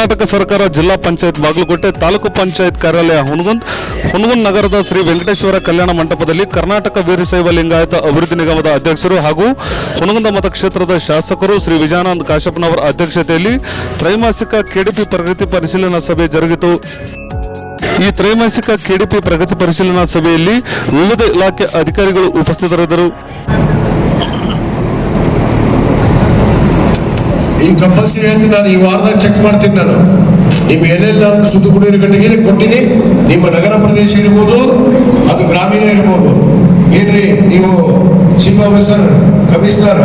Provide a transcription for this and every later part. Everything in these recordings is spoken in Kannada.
ಕರ್ನಾಟಕ ಸರ್ಕಾರ ಜಿಲ್ಲಾ ಪಂಚಾಯತ್ ಬಾಗಲಕೋಟೆ ತಾಲೂಕು ಪಂಚಾಯತ್ ಕಾರ್ಯಾಲಯ ಹುನಗುಂದ್ ಹುನಗುಂದ್ ನಗರದ ಶ್ರೀ ವೆಂಕಟೇಶ್ವರ ಕಲ್ಯಾಣ ಮಂಟಪದಲ್ಲಿ ಕರ್ನಾಟಕ ವೀರಶೈವ ಲಿಂಗಾಯತ ಅಭಿವೃದ್ಧಿ ನಿಗಮದ ಅಧ್ಯಕ್ಷರು ಹಾಗೂ ಹುನಗುಂದ ಮತಕ್ಷೇತ್ರದ ಶಾಸಕರು ಶ್ರೀ ವಿಜಯಾನಂದ್ ಕಾಶಪ್ಪನವರ ಅಧ್ಯಕ್ಷತೆಯಲ್ಲಿ ತ್ರೈಮಾಸಿಕ ಕೆಡಿಪಿ ಪ್ರಗತಿ ಪರಿಶೀಲನಾ ಸಭೆ ಜರುಗಿತು. ಈ ತ್ರೈಮಾಸಿಕ ಕೆಡಿಪಿ ಪ್ರಗತಿ ಪರಿಶೀಲನಾ ಸಭೆಯಲ್ಲಿ ವಿವಿಧ ಇಲಾಖೆ ಅಧಿಕಾರಿಗಳು ಉಪಸ್ಥಿತರಿದ್ದರು. ಈ ಕಂಪಲ್ಸರಿ ಅಂತ ನಾನು ಈ ವಾರದಾಗ ಚೆಕ್ ಮಾಡ್ತೀನಿ ನಾನು. ನಿಮ್ಮ ಎಲ್ಲೆಲ್ಲ ಸುದ್ದು ಕುಡಿಯೋ ಗಟ್ಟಿಗೆ ಕೊಟ್ಟಿನಿ. ನಿಮ್ಮ ನಗರ ಪ್ರದೇಶ ಇರ್ಬೋದು, ಅದು ಗ್ರಾಮೀಣ ಇರ್ಬೋದು. ಏನ್ರಿ ನೀವು ಚೀಫ್ ಆಫೀಸರ್ ಕಮಿಷನರ್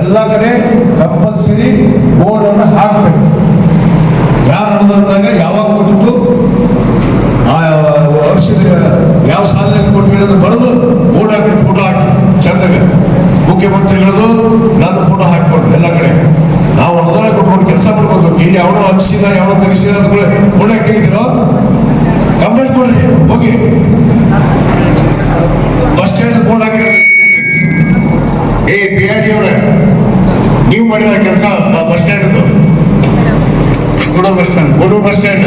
ಎಲ್ಲ ಕಡೆ ಕಂಪಲ್ಸರಿ ಬೋರ್ಡ್ ಅನ್ನು ಹಾಕಬೇಕು. ಯಾರು ಅನುದಾನದಾಗ ಯಾವಾಗ ಕೊಟ್ಟಿತ್ತು ಆ ವರ್ಷದ ಯಾವ ಸಾಧನೆ ಕೊಟ್ಟಿಗೆ ಬರೆದು ಬೋರ್ಡ್ ಹಾಕಿ ಫೋಟೋ ಹಾಕಿ. ಚಂದಾಗ. ಮುಖ್ಯಮಂತ್ರಿಗಳದು ನನ್ನ ಫೋಟೋ ಹಾಕ್ಕೊಂಡು ಎಲ್ಲ ಕಡೆ ನಾವು ಅನುದಾನ ಕೊಟ್ಕೊಂಡು ಕೆಲಸ ಮಾಡ್ಕೊಂಡು ಇಲ್ಲಿ ಯಾವನೋ ಹಚ್ಚಿದ ಯಾವನೋ ತೆಗಿಸಿದ ಕೂಡ ಹಾಕಿ ತೆಗಿತೀರೋ ಕಂಪ್ಲೇಂಟ್ ಕೊಡ್ರಿ, ಹೋಗಿ. ಬಸ್ ಸ್ಟ್ಯಾಂಡ್ ಬೋರ್ಡ್ ಹಾಕಿ ಏ ಪಿ ಆರ್ ಡಿ ಅವ್ರೆ, ನೀವು ಮಾಡಿರೋ ಕೆಲಸ bus stand Gudur bus stand Gudur bus stand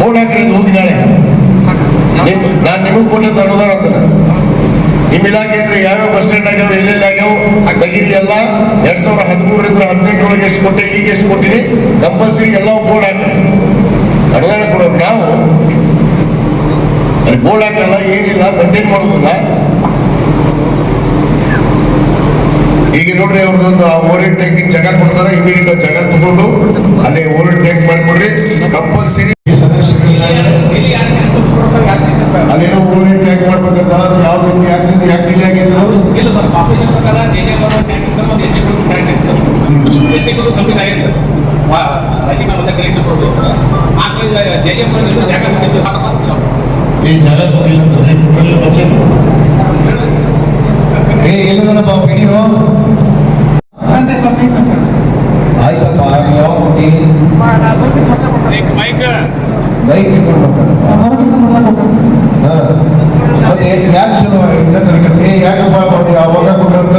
board ಹಾಕ್ರಿ ಹೋಗಿ ನಾಳೆ ನಾನು ನಿಮಗೆ ಕೊಟ್ಟಿದ್ದ ಅನುದಾನ ಅಂತ. ನಿಮ್ಮ ಇಲಾಖೆ ಅಂದ್ರೆ ಯಾವ್ಯಾವ ಬಸ್ ಸ್ಟ್ಯಾಂಡ್ ಆಗ್ಯಾವ, ಎಲ್ಲೆಲ್ಲಿ ಆಗ್ಯಾವ ತೆಗೀರಿ ಎಲ್ಲ. ಎರಡ್ ಸಾವಿರದ ಹದಿಮೂರರಿಂದ ಹದಿನೆಂಟರೊಳಗೆ ಎಷ್ಟು ಕೊಟ್ಟೆ, ಈಗ ಎಷ್ಟು ಕೊಟ್ಟಿನಿ ಕಂಪಲ್ಸರಿ ಎಲ್ಲ ಬೋರ್ಡ್ ಹಾಕಿ ಅನುದಾನ ಕೊಡೋರು ನಾವು. ಅಲ್ಲಿ ಬೋರ್ಡ್ ಹಾಕಲ್ಲ, ಏನಿಲ್ಲ ಮೇಂಟೈನ್ ಮಾಡೋದಿಲ್ಲ. ಈಗ ನೋಡ್ರಿ ಅವ್ರದ್ದೊಂದು ಓವರ್ ಟೇಕಿಂಗ್ ಜಾಗ ಕೊಡ್ತಾರೆ ಇಮಿಡಿಯೇಟ್ ಜಾಗ ತಗೊಂಡು ಅಲ್ಲಿ ಓವರ್ ಟ್ಯಾಂಕ್ ಮಾಡಿಕೊಡ್ರಿ. ಕಂಪಲ್ಸರಿ ಸರ್ ಪಾಪ್ಯುಲೇಷನ್ ಪ್ರಕಾರ ಜೆ ಗೌರ್ಮೆಂಟ್ ಟ್ಯಾಂಕ್ ಸರ್ ಒಂದು S T tank sir S T complete ಆಗಿದೆ ಸರ್ ರಾಶಿಮಾ ಮತ್ತೆ ಕಲೆಕ್ಟರ್ ಕೊಡ್ಬೇಕು ಸರ್ ಆ ಕಡೆ ಜೆ ಜೆ ಸರ್ ಜಾಗ ಕೊಟ್ಟಿದ್ದು ಹಾಕಪ್ಪ ಸರ್ ಈ ಜಾಗ ಕೊಡಿಲ್ಲ ಅಂತಂದ್ರೆ ಕೊಡಲಿ ಬಜೆಟ್ ಏ ಎಲ್ಲದನಪ್ಪ ಬಿಡಿರೋ ಸಂತೆ ಕಂಪ್ಲೀಟ್ ಸರ್ ಆಯ್ತಪ್ಪ ಯಾವ ಕೊಟ್ಟಿ ಮೈಕ್ ಬೈಕ್ ಇಟ್ಕೊಂಡು ಮಾತಾಡಪ್ಪ ಹೊರಗಿಂದ ಮೊದಲ ಕೊಟ್ಟರು ಸರ್ ಹಾ. ಮತ್ತೆ ಯಾಕೆ ಚಲೋ ಆಗಿಲ್ಲ ನನಗೆ ಏ ಯಾಕಪ್ಪ ಅವ್ರು ಅವಾಗ ಕೊಟ್ಟಂತ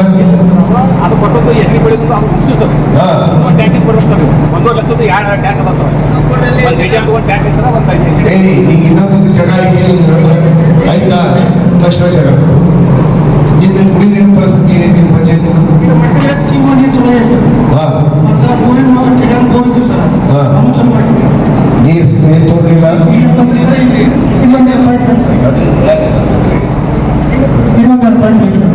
ಅದು ಕೊಟ್ಟದ್ದು ಎಲ್ಲಿ ಬೆಳೆದು ಅದು ಮುಗಿಸು ಸರ್ ಹಾ ಒಂದು ಟ್ಯಾಂಕಿಗೆ ಕೊಡ್ಬೇಕು ಸರ್ ಒಂದೂವರೆ ಬಂತು ಒಂದು ಜೆ ಜೆ ಒಂದು ಟ್ಯಾಂಕ್ ಐತೆ ಸರ್ ಒಂದು ಈಗ ಇನ್ನೊಂದು ಜಾಗ ಆಯ್ತಾ ತಕ್ಷಣ ಜಾಗ. ನಿಂದು ಕುಡಿ ಪರಿಸ್ಥಿತಿ ನಿಮ್ಮ ಪಂಚಾಯತ್ ನೀರು ಈಗ ಕಂಪ್ನಿ ಸರ್ ಇಲ್ಲಿ ಇನ್ನೊಂದು ಎರಡು ಪಾಯಿಂಟ್ ಬೇಕು ಸರ್ ಇನ್ನೊಂದು ಎರಡು ಪಾಯಿಂಟ್ ಬೇಕು ಸರ್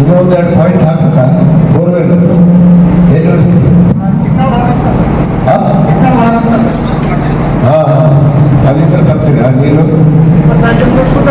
ಇನ್ನೊಂದು ಎರಡು ಪಾಯಿಂಟ್ ಹಾಕ್ಬೇಕಾ ಬೋರ್ವೆಲ್ ಏನು ಅನಿಸ್ತೀವಿ ಚಿಕ್ಕನ ಒಳಗಸ್ತ ಸರ್ ಹಾ ಚಿಕ್ಕನ ಒಳಗಸ್ತ ಸರ್ ಹಾ ಅಲ್ಲಿಂದ ತರ್ತೀರಾ ನೀರು ಮತ್ತು ಅಲ್ಲಿ ಮೂರು ಫುಟ್